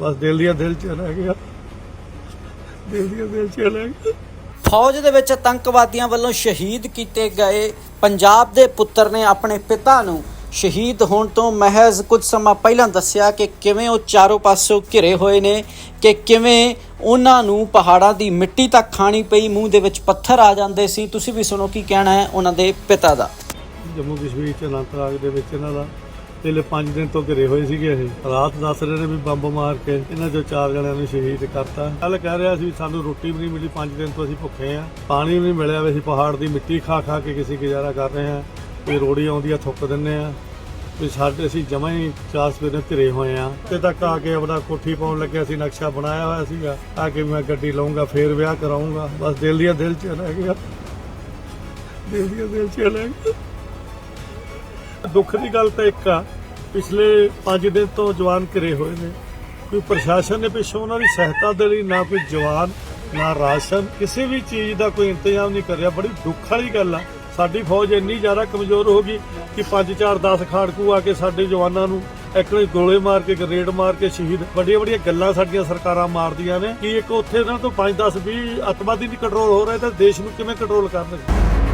ਬਸ ਦਿਲ ਦੀਆਂ ਦਿਲ ਚ ਰਹਿ ਗਿਆ। ਦਿਲ ਦੀਆਂ ਦਿਲ ਚ ਰਹਿ ਗਿਆ। ਫੌਜ ਦੇ ਵਿੱਚ ਆਤੰਕਵਾਦੀਆਂ ਵੱਲੋਂ ਸ਼ਹੀਦ ਕੀਤੇ ਗਏ ਪੰਜਾਬ ਦੇ ਪੁੱਤਰ ਨੇ ਆਪਣੇ ਪਿਤਾ ਨੂੰ ਸ਼ਹੀਦ ਹੋਣ ਤੋਂ ਮਹਿਜ਼ ਕੁਝ ਸਮਾਂ ਪਹਿਲਾਂ ਦੱਸਿਆ ਕਿ ਕਿਵੇਂ ਉਹ ਚਾਰੋਂ ਪਾਸੋਂ ਘਿਰੇ ਹੋਏ ਨੇ ਕਿ ਕਿਵੇਂ ਉਹਨਾਂ ਨੂੰ ਪਹਾੜਾਂ ਦੀ ਮਿੱਟੀ ਤੱਕ ਖਾਣੀ ਪਈ ਮੂੰਹ ਦੇ ਵਿੱਚ ਪੱਥਰ ਆ ਜਾਂਦੇ ਸੀ। ਤੁਸੀਂ ਵੀ ਸੁਣੋ ਕੀ ਕਹਿਣਾ ਹੈ ਉਹਨਾਂ ਦੇ ਪਿਤਾ ਦਾ। ਜੰਮੂ ਕਸ਼ਮੀਰ ਚ ਅਨੰਤਨਾਗ ਦੇ ਵਿੱਚ ਇਹਨਾਂ ਦਾ ਪਹਿਲੇ 5 ਦਿਨ ਤੋਂ ਘਿਰੇ ਹੋਏ ਸੀਗੇ ਇਹ। ਰਾਤ ਦੱਸ ਰਹੇ ਨੇ ਵੀ ਬੰਬ ਮਾਰ ਕੇ ਇਹਨਾਂ ਚੋਂ ਚਾਰ ਜਣਿਆਂ ਨੂੰ ਸ਼ਹੀਦ ਕਰਤਾ। ਕੱਲ ਕਹਿ ਰਿਹਾ ਸੀ ਸਾਨੂੰ ਰੋਟੀ ਵੀ ਨਹੀਂ ਮਿਲੀ 5 ਦਿਨ ਤੋਂ ਅਸੀਂ ਭੁੱਖੇ ਆ ਪਾਣੀ ਵੀ ਨਹੀਂ ਮਿਲਿਆ ਵੀ ਅਸੀਂ ਪਹਾੜ ਦੀ ਮਿੱਟੀ ਖਾ ਖਾ ਕੇ ਕਿਸੇ ਗੁਜ਼ਾਰਾ ਕਰ ਰਹੇ ਆ ਕੋਈ ਰੋੜੀ ਆਉਂਦੀ ਆ ਥੁੱਕ ਦਿੰਨੇ ਆ ਵੀ ਸਾਡੇ ਅਸੀਂ ਜਮਾਂ ਹੀ ਚਾਰ ਸਵੇਰੇ ਘਿਰੇ ਹੋਏ ਆ ਤੇ ਤੱਕ ਆ ਕੇ ਆਪਣਾ ਕੋਠੀ ਪਾਉਣ ਲੱਗਿਆ ਅਸੀਂ ਨਕਸ਼ਾ ਬਣਾਇਆ ਹੋਇਆ ਸੀਗਾ। ਆ ਕੇ ਮੈਂ ਗੱਡੀ ਲਵਾਂਗਾ ਫੇਰ ਵਿਆਹ ਕਰਾਉਂਗਾ ਬਸ ਦਿਲ ਦੀਆਂ ਦਿਲ ਚ ਰਹਿ ਗਿਆ। ਦਿਲ ਦੀਆਂ ਦਿਲ ਚ ਰਹਿ ਗਿਆ। ਦੁੱਖ ਦੀ ਗੱਲ ਤਾਂ ਇੱਕ ਆ ਪਿਛਲੇ 5 ਦਿਨ ਤੋਂ ਜਵਾਨ ਘਿਰੇ ਹੋਏ ਨੇ। ਕੋਈ ਪ੍ਰਸ਼ਾਸਨ ਨੇ ਪਿੱਛੋਂ ਉਹਨਾਂ ਦੀ ਸਹਾਇਤਾ ਦੇ ਲਈ ਨਾ ਕੋਈ ਜਵਾਨ, ਨਾ ਰਾਸ਼ਨ, ਕਿਸੇ ਵੀ ਚੀਜ਼ ਦਾ ਕੋਈ ਇੰਤਜ਼ਾਮ ਨਹੀਂ ਕਰਿਆ ਬੜੀ ਦੁੱਖ ਵਾਲੀ ਗੱਲ ਆ। ਸਾਡੀ ਫੌਜ ਇੰਨੀ ਜ਼ਿਆਦਾ ਕਮਜ਼ੋਰ ਹੋ ਗਈ ਕਿ 5 4 10 ਖਾੜਕੂ ਆ ਕੇ ਸਾਡੇ ਜਵਾਨਾਂ ਨੂੰ ਇੱਕ ਨੇ ਗੋਲੇ ਮਾਰ ਕੇ ਗਰੇਡ ਮਾਰ ਕੇ ਸ਼ਹੀਦ। ਵੱਡੀਆਂ ਵੱਡੀਆਂ ਗੱਲਾਂ ਸਾਡੀਆਂ ਸਰਕਾਰਾਂ ਮਾਰਦੀਆਂ ਨੇ ਕਿ ਇੱਕ ਉੱਥੇ ਇਹਨਾਂ ਤੋਂ 5 10 20 ਅੱਤਵਾਦੀ ਨਹੀਂ ਕੰਟਰੋਲ ਹੋ ਰਹੇ ਤਾਂ ਦੇਸ਼ ਨੂੰ ਕਿਵੇਂ ਕੰਟਰੋਲ ਕਰਨਗੇ?